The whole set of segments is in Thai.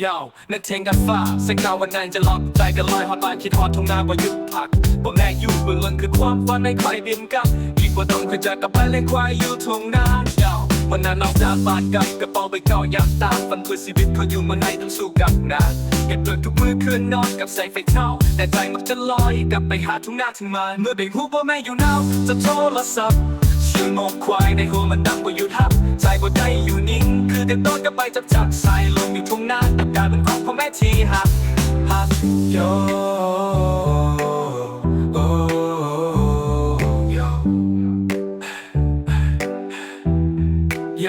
ยาวนักเทงกันฟ้าเส้นเงาวันนั้นจะหลอกใจกันลอยฮอตบ้านคิดฮอตทุ่งนาบ่หยุดพักพวกแม่อยู่เบื้องหลังคือความฝันในใครบินกับอีกว่าต้องเคยจะกลับไปเล่นควายอยู่ทุ่งนายาววันนั้นออกจากบานกับกระเป๋าไปเก่าอยากตามฝันเพื่อชีวิตเขาอยู่เมื่อไหร่ต้องสู้กับงานเก็บเลือดทุกมือคืนนอนกับแสงไฟเท่าแต่ใจมักจะลอยกลับไปหาทุ่งนาทุ่งมานเมื่อเบ่งหูพ่อแม่อยู่หนาวจะโทรศัพท์ชื่อโมควายในหัวมันดังกว่าอยู่ทับใจบ่ได้อยู่ เด็กโดนก็ไปจับจับใสายลมอยู่ทุ่งนาอาการเป็นของพ่อแม่ทีหักหักโยโอ้โยโย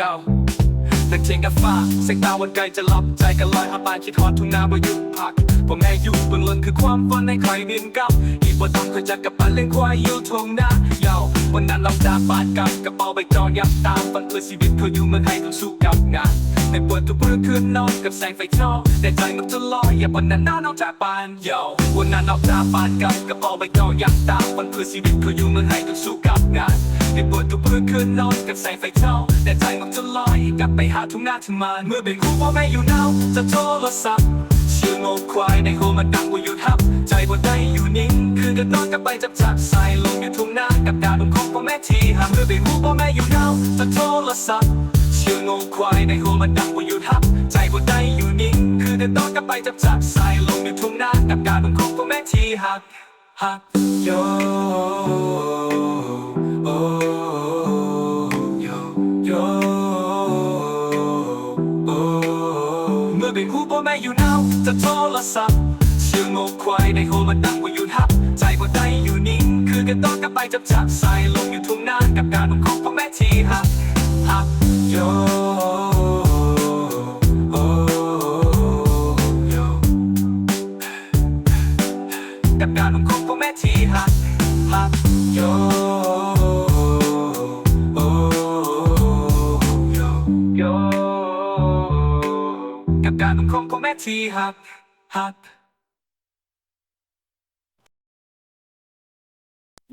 นักเชียงกับฟ้าแสงตาวันไกลจะหลับใจกันลอยหาปานคิดฮอดทุ่งนาบ่หยุดพักพ่อแม่อยู่บื้องหลังคือความฝันในใครบินกับอีกว่ต้องเคยจักกับปันเลี้ยงควายอยู่ทุ่งนาโย วันนั้นเราดาบาดกับกระเป๋าใบจองยับตามฝันเพื่อชีวิตเขาอยู่เมืองไทยต้องสู้กับงานในปวดทุกเมื่อคืนนอนกับแสงไฟทองแต่ใจมันจะลอยอย่าวันนั้นน่านอกจากบ้านโยวันนั้นเราดาบาดกับกระเป๋าใบจองยับตามฝันเพื่อชีวิตเขาอยู่เมืองไทยต้องสู้กับงานในปวดทุกเมื่อคืนนอนกับแสงไฟทองแต่ใจมันจะลอยกลับไปหาทุ่งนาทำไมเมื่อเป็นคู่พ่อแม่อยู่หนาวจะโทรศัพท์ชื่อโงควายในหัวมันดังว่าอยู่ทับ ใจบ่ได้อยู่นิ่ง คือกันนอนกับไปจับจับสายลมอยู่ทุ่งนากับดาบนของพ่อแม่ทีหามเมื่อไปหูพ่อแม่อยู่หนาวจะโทรศัพท์ชื่อโงควายในหัวมันดังว่าอยู่ทับ ใจบ่ได้อยู่นิ่ง คือกันนอนกับไปจับจับสายลมอยู่ทุ่งนากับดาบนของพ่อแม่ทีหักหักโยโอ้โยโยโอ้เมื่อเป็นคู่พ่อแม่อยู่หนาวจะโทรศัพท์ ชื่อโงควายในหัวมันดังว่าอยู่ทับ ใจบ่าได้อยู่นิ่ง คือกันต้องกับไปจับจับใสายลมอยู่ทุ่งนากับการบังของพ่อแม่ทีหักหักโยโอ้โยกับการบังของพ่อแม่ทีหักหักโยโอ้โยโยกับการบังคมของแม่ทีหักหัก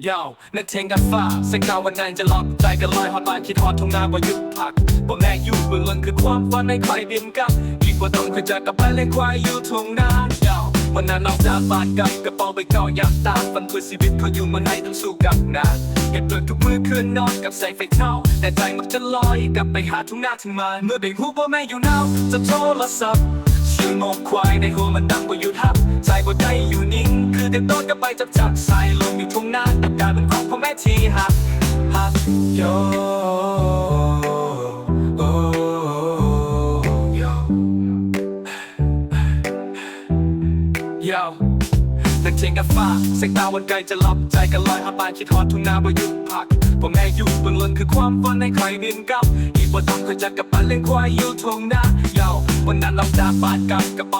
ยาวนักเทงกันฟ้าส้นาวันนั้นจะหลอกใจกันลอยฮอตบ้านคิดฮอตทุ่งนาบ่หยุดพักพวกแม่อยู่เบื้องหลังคือความฝันในใครบินกับอีกว่าต้องเคยเจอกับไปเล่นควายอยู่ทุ่งนายาววันนั้นออกจากบ้านกับกระเป๋าใบเก่าอยากตามฝันเพื่อชีวิตเขาอยู่เมืองไทยต้องสู้กับงานเก็บเลือดทุกมือคืนนอนกับแสงไฟเท่าแต่ใจมักจะลอยกลับไปหาทุ่งนาทุ่งมันเมื่อเบ่งหูพ่อแม่อยู่หนาวจะโทรศัพท์ชื่อโมกควายในหัวมันดังกว่าอยู่ทับใจบ่ได้อยู่นิ่งคือเด็กโดนก็ไปจับจับสายลมอยู่ทุ่งนา ที่หักหักโยโอโยโยนักเชียงกับฟ้าเสียงตาวันไกลจะหลับใจกันลอยหาปานคิดฮอดทุ่งนาบ่หยุดพักพ่อแม่อยู่บื้องหลังคือความฝันในใครบินกับ อีกว่าต้องเคยจักกับปันเลี้ยงควายอยู่ทุ่งนาโยาวันนั้นเราดาบาดกับกระเป๋า